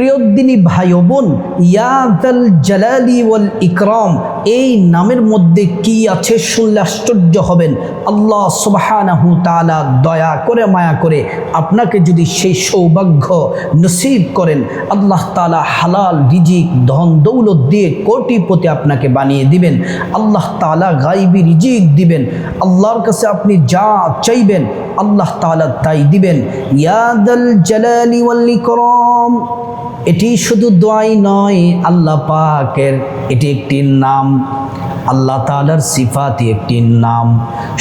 প্রিয়দিনী ভাই বোন ইয়াদাল জালালি ওয়াল ইকরাম, এই নামের মধ্যে কি আছে শুনলে আশ্চর্য হবেন। আল্লাহ সুবহানাহু তাআলা দয়া করে, মায়া করে আপনাকে যদি সেই সৌভাগ্য নসিব করেন, আল্লাহ তালা হালাল রিজিক, ধন দৌলত দিয়ে কোটিপতি আপনাকে বানিয়ে দিবেন। আল্লাহ তাআলা গাইবি রিজিক দিবেন। আল্লাহর কাছে আপনি যা চাইবেন আল্লাহ তালা তাই দিবেন এটি শুধু দোয়াই নয় আল্লাহ পাকের এটি একটি নাম। আল্লাহ তালার সিফাতি একটি নাম।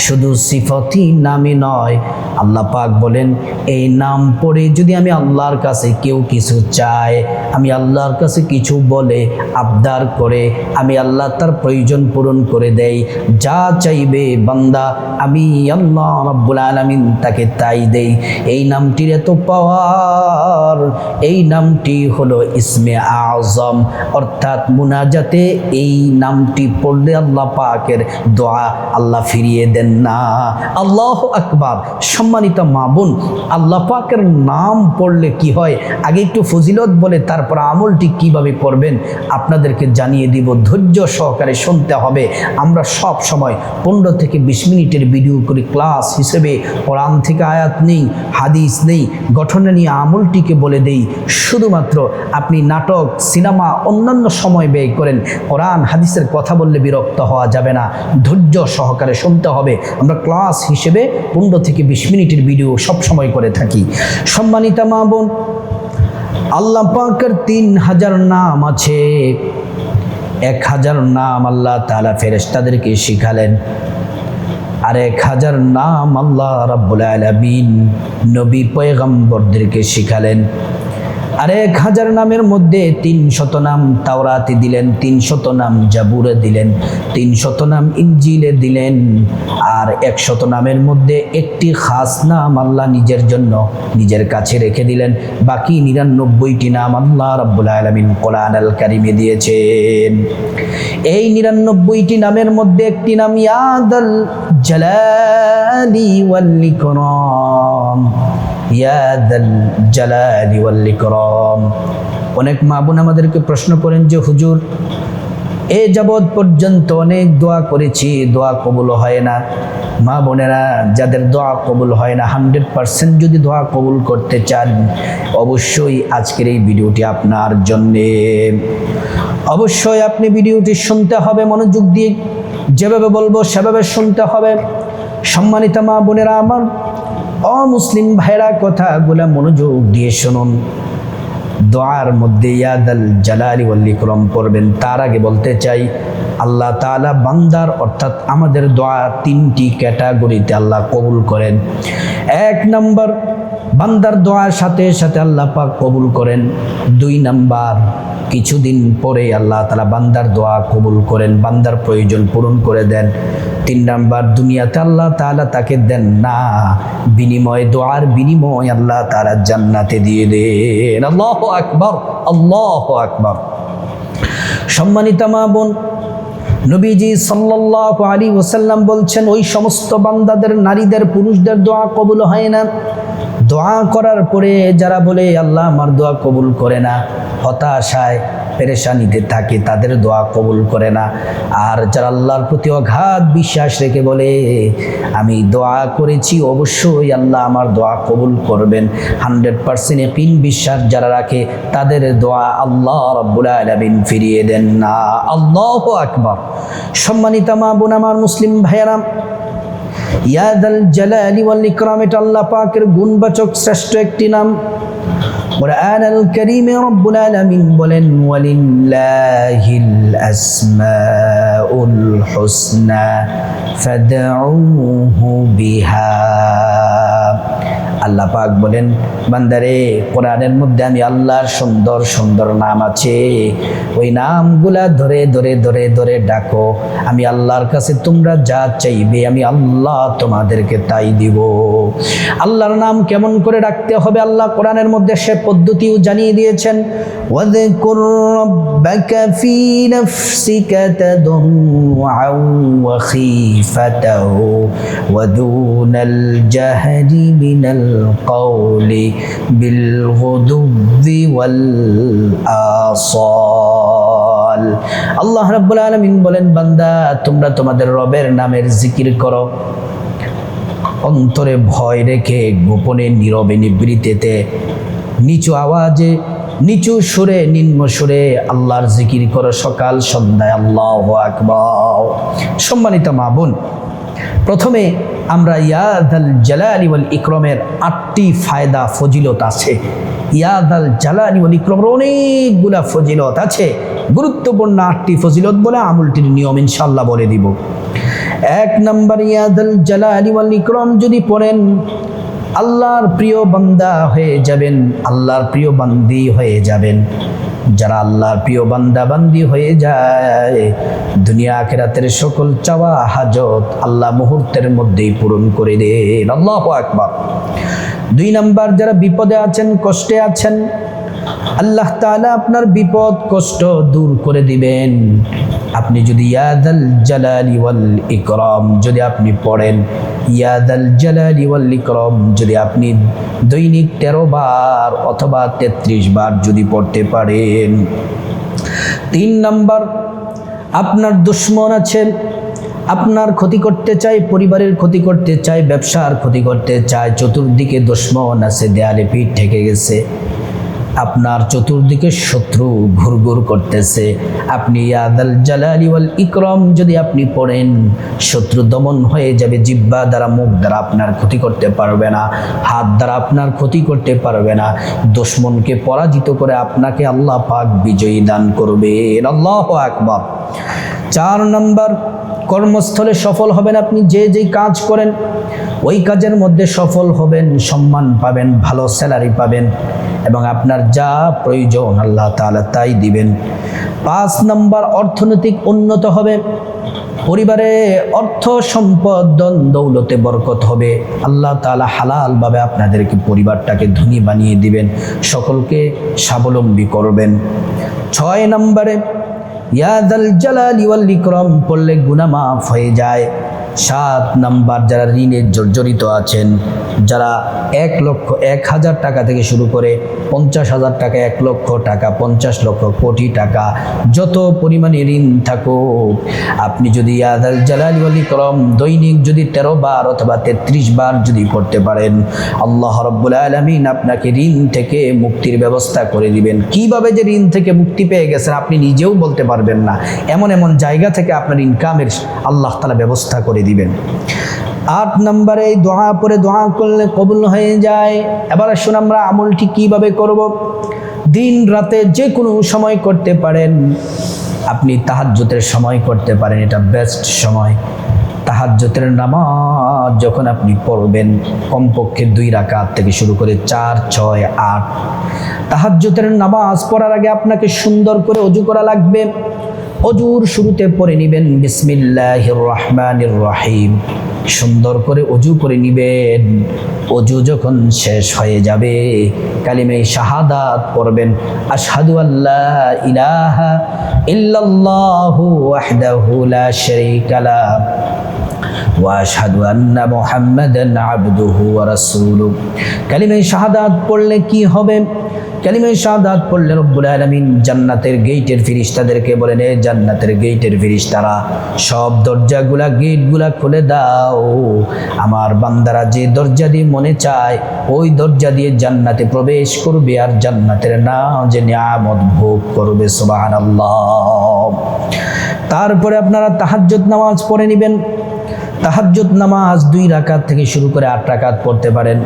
শুধু সিফাতি নামই নয়, আল্লাহ পাক বলেন, এই নাম পড়ে যদি আমি আল্লাহর কাছে কেউ কিছু চায়, আমি আল্লাহর কাছে কিছু বলে আবদার করে, আমি আল্লাহ তার প্রয়োজন পূরণ করে দেই, যা চাইবে বান্দা, আমি আল্লাহ রাব্বুল আলামিন তাকে তাই দেই। এই নামটির এত পাওয়ার, এই নামটি হলো ইসমে আজম অর্থাৎ মুনাজাতে এই নামটি পড়লে আল্লাহ পাকের দোয়া আল্লাহ ফিরিয়ে দেন না। আল্লাহ আকবার। সম্মানিত মা বোন, আল্লাহ পাকের নাম পড়লে কি হয়? আগে একটু ফজিলত বলে তারপর আমলটি কীভাবে করবেন আপনাদেরকে জানিয়ে দিব। ধৈর্য সহকারে শুনতে হবে। আমরা সব সময় পনেরো থেকে বিশ মিনিটের ভিডিও করি ক্লাস হিসেবে কোরআন থেকে আয়াত নেই, হাদিস নেই, গঠনে নিয়ে আমলটিকে বলে দেই। শুধুমাত্র আপনি নাটক, সিনেমা, অন্যান্য সময় ব্যয় করেন কোরআন, হাদিসের কথা বললে বিরক্ত হওয়া যাবে না। ধৈর্য সহকারে শুনতে হবে। আমরা ক্লাস হিসেবে পনেরো থেকে বিশ মিনিটের ভিডিও সব সময় করে থাকি। সম্মানিতা মা বোন, আল্লাহ পাকের তিন হাজার নাম আছে। এক হাজার নাম আল্লাহ তালা ফেরেস্তাদেরকে শিখালেন। আর এক হাজার নাম আল্লাহ রাব্বুল আলামিন নবী পয়গম্বরদেরকে শিখালেন। আর এক হাজার নামের মধ্যে তিন শত নাম তাওরাতে দিলেন তিন শত নাম জাবুরে দিলেন তিন শত নাম ইঞ্জিলে দিলেন, আর এক শত নামের মধ্যে একটি খাস নাম আল্লাহ নিজের জন্য নিজের কাছে রেখে দিলেন। বাকি নিরানব্বইটি নাম আল্লাহ রাব্বুল আলমিন কোরআন আল কারিমে দিয়েছেন। এই নিরানব্বইটি নামের মধ্যে একটি নাম, ইয়াদাল জালালি ওয়াল ইকরাম। অনেক মা বোন আমাদেরকে প্রশ্ন করেন যে, হুজুর, এ যাবৎ পর্যন্ত অনেক দোয়া করেছি, দোয়া কবুল হয় না। মা বোনেরা, যাদের দোয়া কবুল হয় না, হান্ড্রেড পারসেন্ট যদি দোয়া কবুল করতে চান, অবশ্যই আজকের এই ভিডিওটি আপনার জন্যে। অবশ্যই আপনি ভিডিওটি শুনতে হবে, মনোযোগ দিয়ে যেভাবে বলব সেভাবে শুনতে হবে। সম্মানিত মা বোনেরা, আমার অমুসলিম ভাইরা কথাগুলা মনোযোগ দিয়ে শুনুন। দোয়ার মধ্যে, ইয়াদাল জালালি ওয়াল পড়বেন। তার আগে বলতে চাই আল্লাহ তাআলা বান্দার, অর্থাৎ আমাদের দোয়া তিনটি ক্যাটাগরিতে আল্লাহ কবুল করেন। এক নম্বর, বান্দার দোয়ার সাথে সাথে আল্লাহ পাক কবুল করেন। দুই নাম্বার, কিছুদিন পরে আল্লাহ তালা বান্দার দোয়া কবুল করেন, বান্দার প্রয়োজন পূরণ করে দেন। তিন নাম্বার, দুনিয়াতে আল্লাহ তালা তাকে দেন না, বিনিময়, দোয়ার বিনিময় আল্লাহ তালা জান্নাতে দিয়ে দেন। আল্লাহ আকবর আল্লাহ আকবর। সম্মানিতা মা বোন নবীজি সাল্লাল্লাহু আলী ওসাল্লাম বলছেন, ওই সমস্ত বান্দাদের, নারীদের, পুরুষদের দোয়া কবুল হয় না। দোয়া করার পরে যারা বলে, আল্লাহ আমার দোয়া কবুল করে না হতাশায় পেরেশানিতে থাকে, তাদের দোয়া কবুল করে না। আর যারা আল্লাহর প্রতি অগাধ বিশ্বাস রেখে বলে, আমি দোয়া করেছি, অবশ্যই আল্লাহ আমার দোয়া কবুল করবেন। হান্ড্রেড পার্সেন্ট একিন বিশ্বাস যারা রাখে, তাদের দোয়া আল্লাহ আলমিন ফিরিয়ে দেন না। আল্লাহ আকবর। সম্মানিত মা বোন, আমার মুসলিম ভাইয়ারাম ইয়াদাল জালালি ওয়াল ইকরাম, এটা আল্লাহ পাকের গুণবাচক শ্রেষ্ঠ একটি নাম। কোরআন আল করিমে রব্বুল আলামিন বলেন ওয়ালিল্লাহিল আসমাউল হুসনা ফাদউহু বিহা আল্লাহ পাক বলেন বান্দারে কোরআনের মধ্যে আমি আল্লাহর সুন্দর সুন্দর নাম আছে ওই নামগুলা ধরে ধরে ধরে ধরে ডাকো আমি আল্লাহর কাছে তোমরা যা চাইবে আমি আল্লাহ তোমাদেরকে তাই দিব আল্লাহর নাম কেমন করে ডাকতে হবে আল্লাহ কোরআনের মধ্যে সে পদ্ধতিও জানিয়ে দিয়েছেন واذكر ربك في نفسك تضرعا وخيفته ودون الجهل من القول بالغدو والآصال আল্লাহ রাব্বুল আলামিন বলেন বান্দা তোমরা তোমাদের রবের নামের জিকির করো অন্তরে ভয় রেখে গোপনে নীরবে নিবৃত্তিতে নিচু আওয়াজে নিচু সুরে নিম্ন সুরে আল্লাহর জিকির করো সকাল সন্ধ্যায় আল্লাহ আকবার সম্মানিত মা বোন প্রথমে আমরা ইয়াদ আল জালালি ওয়াল ইকরমের আটটি ফায়দা, ফজিলত আছে। ইয়াদ আল জালালি ওয়াল ইকরমের অনেকগুলা ফজিলত আছে। গুরুত্বপূর্ণ আটটি ফজিলত বলে আমলটির নিয়ম ইনশাল্লাহ বলে দিব। এক নম্বর ইয়াদ আল জালালি ওয়াল ইকরম, যদি পড়েন, আল্লাহর প্রিয় বান্দা হয়ে যাবেন, আল্লাহর প্রিয় বান্দি হয়ে যাবেন। যারা আল্লাহর প্রিয় বান্দাবান্দি হয়ে যায়, দুনিয়া আখেরাতের সকল চাওয়া, হাজত আল্লাহ মুহূর্তের মধ্যেই পূরণ করে দেন। আল্লাহ আকবার। দুই নাম্বার, যারা বিপদে আছেন, কষ্টে আছেন, আল্লাহ তাআলা আপনার বিপদ, কষ্ট দূর করে দিবেন। আপনি যদি ইয়াদাল জালালি ওয়াল ইকরাম, যদি আপনি পড়েন ইয়াদাল জালালি ওয়াল ইকরাম, যদি আপনি দৈনিক তেরো বার অথবা তেত্রিশ বার যদি পড়তে পারেন। তিন নাম্বার, আপনার দুশ্মন আছেন, আপনার ক্ষতি করতে চাই পরিবারের ক্ষতি করতে চাই ব্যবসার ক্ষতি করতে চায়, চতুর্দিকে দুশ্মন আছে, দেয়ালে পিঠ ঠেকে গেছে। আপনার চতুর্দিকে শত্রু ঘুরঘুর করতেছে। আপনি ইয়াদাল জালালি ওয়াল ইকরম, যদি আপনি পড়েন, শত্রু দমন হয়ে যাবে জিব্বা দ্বারা, মুখ দ্বারা আপনার ক্ষতি করতে পারবে না, হাত দ্বারা আপনার ক্ষতি করতে পারবে না। দুশ্মনকে পরাজিত করে আপনাকে আল্লাহ পাক বিজয়ী দান করবে আল্লাহ আকবার। চার নম্বর কর্মস্থলে সফল হবেন আপনি, যে যেই কাজ করেন, ওই কাজের মধ্যে সফল হবেন, সম্মান পাবেন, ভালো স্যালারি পাবেন এবং আপনার যা প্রয়োজন আল্লাহ তাআলা তাই দিবেন। পাঁচ নম্বর, অর্থনৈতিক উন্নত হবে। পরিবারে অর্থ সম্পদ দন দৌলতে বরকত হবে। আল্লাহ তাআলা হালালভাবে আপনাদেরকে পরিবারটাকে ধনী বানিয়ে দিবেন। সকলকে স্বাবলম্বী করবেন। ছয় নম্বরে ইয়াদাল জালালি ওয়াল ইকরাম পড়লে গুনাহ মাফ হয়ে যায়। সাত নাম্বার যারা ঋণে জর্জরিত আছেন, যারা এক লক্ষ এক হাজার টাকা থেকে শুরু করে পঞ্চাশ হাজার টাকা, এক লক্ষ টাকা, পঞ্চাশ লক্ষ কোটি টাকা, যত পরিমাণে ঋণ থাকুক, আপনি যদি ইয়াদাল জালালি ইকরাম দৈনিক যদি তেরো বার অথবা তেত্রিশ বার যদি পড়তে পারেন, আল্লাহ রব্বুল আলমিন আপনাকে ঋণ থেকে মুক্তির ব্যবস্থা করে দিবেন। কীভাবে যে ঋণ থেকে মুক্তি পেয়ে গেছেন আপনি নিজেও বলতে পারবেন না। এমন এমন জায়গা থেকে আপনার ইনকামের আল্লাহ তালা ব্যবস্থা করে দিবেন। আট নম্বরে দোয়া পরে দোয়া করলে কবুল হয়ে যায়। এবার আসুন আমরা আমলটি কীভাবে করব। দিন রাতে যে কোনো সময় করতে পারেন। আপনি তাহাজ্জুতের সময় করতে পারেন, এটা বেস্ট সময়। তাহাজ্জুতের নামাজ যখন আপনি পড়বেন, কমপক্ষে দুই রাকাত থেকে শুরু করে চার, ছয়, আট। তাহাজ্জুতের নামাজ পড়ার আগে আপনাকে সুন্দর করে অজু করা লাগবে। অজুর শুরুতে পরে নিবেন বিসমিল্লাহ রহমানির রহিম। সুন্দর করে অজু করে নিবেন। অজু যখন শেষ হয়ে যাবে, কালিমে শাহাদাত পড়বেন। আশহাদু আল্লাহ ইলাহা ইল্লাল্লাহু ওয়াহদাহু লা শারীকা লা আন্না মুহাম্মাদান আবদুহু ওয়া রাসূলুহু। কালিমে শাহাদাত পড়লে কি হবে? কালিমে শাহাদাত পড়লে রব্বুল আলামিন জান্নাতের গেটের ফিরিস্তাদেরকে বলেন, এ জান্নাতের গেটের ফিরিস্তারা সব দরজাগুলা গেটগুলা খুলে দাও। আমার বান্দারা যে দরজা দিয়ে মনে চায়, ওই দরজা দিয়ে জান্নাতে প্রবেশ করবে আর জান্নাতের না যে নিয়ামত ভোগ করবে, সুবহানাল্লাহ। তারপরে আপনারা তাহাজ্জুদ নামাজ পড়ে নেবেন। তাহাজ্জুদ নামাজ দুই রাকাত থেকে শুরু করে আট রাকাত পড়তে পারেন।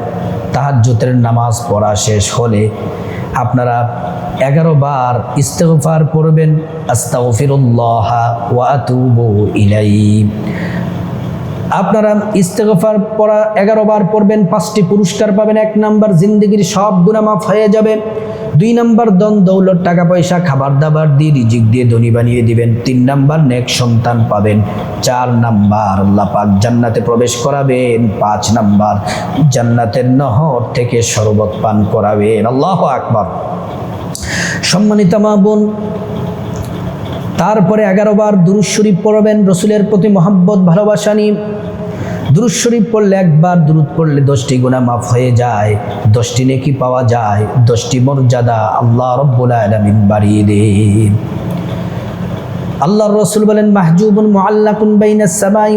তাহাজ্জুদের নামাজ পড়া শেষ হলে আপনারা এগারো বার ইস্তফার পড়বেন। আস্তাগফিরুল্লাহ ওয়া আতুবু ইলাইহি। আপনারা ইস্তেগফার পড়া এগারো বার পড়বেন, পাঁচটি পুরস্কার পাবেন, এক নাম্বার জিন্দগির সব গুণা মাফ হয়ে যাবে, দুই নাম্বার দন দৌলত, টাকা পয়সা, খাবার দাবার দিয়ে রিজিক দিয়ে ধনী বানিয়ে দিবেন, তিন নাম্বার নেক সন্তান পাবেন, চার নাম্বার আল্লাহ পাক জান্নাতে প্রবেশ করাবেন, পাঁচ নাম্বার জান্নাতের নহর থেকে শরবত পান করাবেন, আল্লাহ আকবার। সম্মানিত মা বোন, তারপরে এগারো বার দুরুজ শরীফ পড়বেন, রসুলের প্রতি মহাব্বত, ভালোবাসা নিয়ে দুরুদ শরীফ পড়লে একবার, দুরুদ পড়লে দশটি গুণা মাফ হয়ে যায়। দশটি নেকি পাওয়া যায়, দশটি মর্যাদা আল্লাহ রব্বুল বাড়িয়ে দেন। আল্লাহর রসুল বলেন, মাহজুবুন মুআল্লাকুন বাইনাস সামাই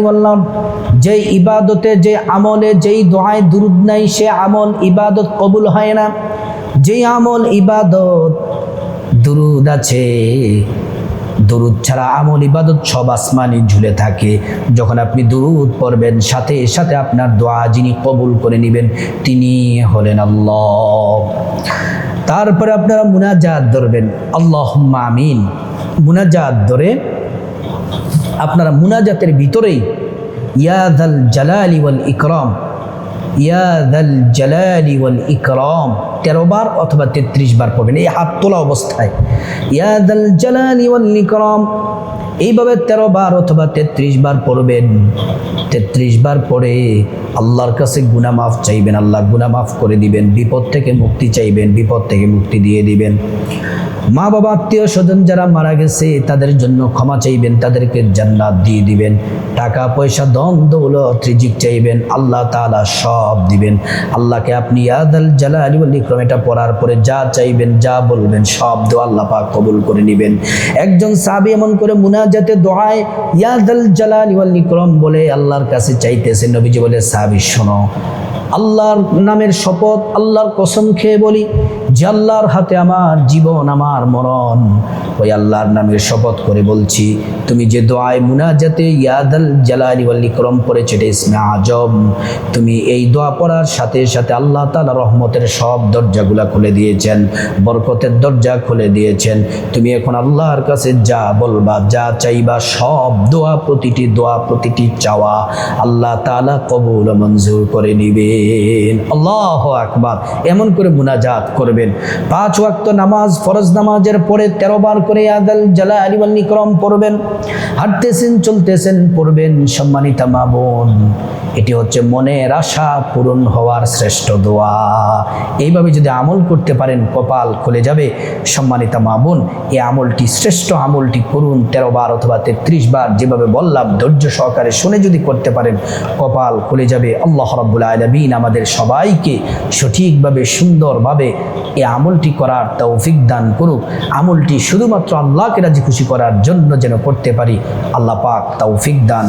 যে ইবাদতে যে আমলে, যেই দোয়ায় দুরুদ নাই, সে আমল ইবাদত কবুল হয় না। যেই আমল ইবাদত দুরুদ আছে দুরুদ ছাড়া আমল ইবাদত সব আসমানি ঝুলে থাকে। যখন আপনি দরুদ পড়বেন, সাথে সাথে আপনার দোয়া যিনি কবুল করে নেবেন, তিনি হলেন আল্লাহ। তারপরে আপনারা মুনাজাত ধরবেন। আল্লাহ আমিন। মুনাজাত ধরে আপনারা মুনাজাতের ভিতরেই ইয়াদাল জালালি ওয়াল ইকরাম ইয়াদাল জালালি ওয়াল ইকরাম। তেরো বার অথবা তেত্রিশ বার পড়বেন। এই হাত তোলা অবস্থায়। ইয়াদাল জালালি ওয়াল ইকরাম। এইভাবে তেরো বার অথবা তেত্রিশ বার পড়বেন। তেত্রিশ বার পড়ে আল্লাহর কাছে গুনা মাফ চাইবেন, আল্লাহ গুনা মাফ করে দিবেন, বিপদ থেকে মুক্তি চাইবেন, বিপদ থেকে মুক্তি দিয়ে দিবেন। মা বাবা আত্মীয় স্বজন যারা মারা গেছে, তাদের জন্য ক্ষমা চাইবেন, তাদেরকে জান্নাত দিয়ে দিবেন। টাকা পয়সা দন দৌলত, রিজিক চাইবেন, আল্লাহ তাআলা সব দিবেন। আল্লাহকে আপনি ইয়াদাল জালালি ওয়াল ইকরাম, এটা পড়ার পরে যা চাইবেন, যা বলবেন, সব দোয়া আল্লাহ পাক কবুল করে নেবেন। একজন সাহাবী এমন করে মুনাজাতে দোয়ায় ইয়াদাল জালাল ওয়াল ইকরাম বলে আল্লাহর কাছে চাইতেছে। নবীজি বলে সাহাবী শোনো আল্লাহর নামের শপথ, আল্লাহর কসম খেয়ে বলি যে আল্লাহর হাতে আমার জীবন, আমার মরণ। ওই আল্লাহর নামের শপথ করে বলছি, তুমি যে দোয়ায় মুনাজাতে ইয়াদাল জালালি ওয়াল ইকরাম পড়েছো, এটা ইসমে আজম। তুমি এই দোয়া পড়ার সাথে সাথে আল্লাহ তাআলা রহমতের সব দরজাগুলা খুলে দিয়েছেন, বরকতের দরজা খুলে দিয়েছেন। তুমি এখন আল্লাহর কাছে যা বলবা, যা চাইবা, সব দোয়া, প্রতিটি দোয়া, প্রতিটি চাওয়া আল্লাহ তাআলা কবুল মঞ্জুর করে নিবেন আল্লাহ আকবার। এমন করে মুনাজাত করবেন। পাঁচ ওয়াক্ত নামাজ, ফরজ নামাজের পরে তেরো বার করে আদাল জালা আলী নিক্রম পড়বেন। হাঁটতেছেন, চলতেছেন, পড়বেন সম্মানিতা মা বোন। এটি হচ্ছে মনের আশা পূরণ হওয়ার শ্রেষ্ঠ দোয়া। এইভাবে যদি আমল করতে পারেন, কপাল খুলে যাবে। সম্মানিতা মা বোন, এই আমলটি, শ্রেষ্ঠ আমলটি করুন তেরো বার অথবা তেত্রিশ বার। যেভাবে বললাম, ধৈর্য সহকারে শুনে যদি করতে পারেন, কপাল খুলে যাবে। আল্লাহ রব্বুল আলমিন আমাদের সবাইকে সঠিকভাবে, সুন্দরভাবে এ আমলটি করার তৌফিক দান করুক। আমলটি শুধুমাত্র আল্লাহকে রাজি খুশি করার জন্য যেন করতে পারি, আল্লাহ পাক তৌফিক দান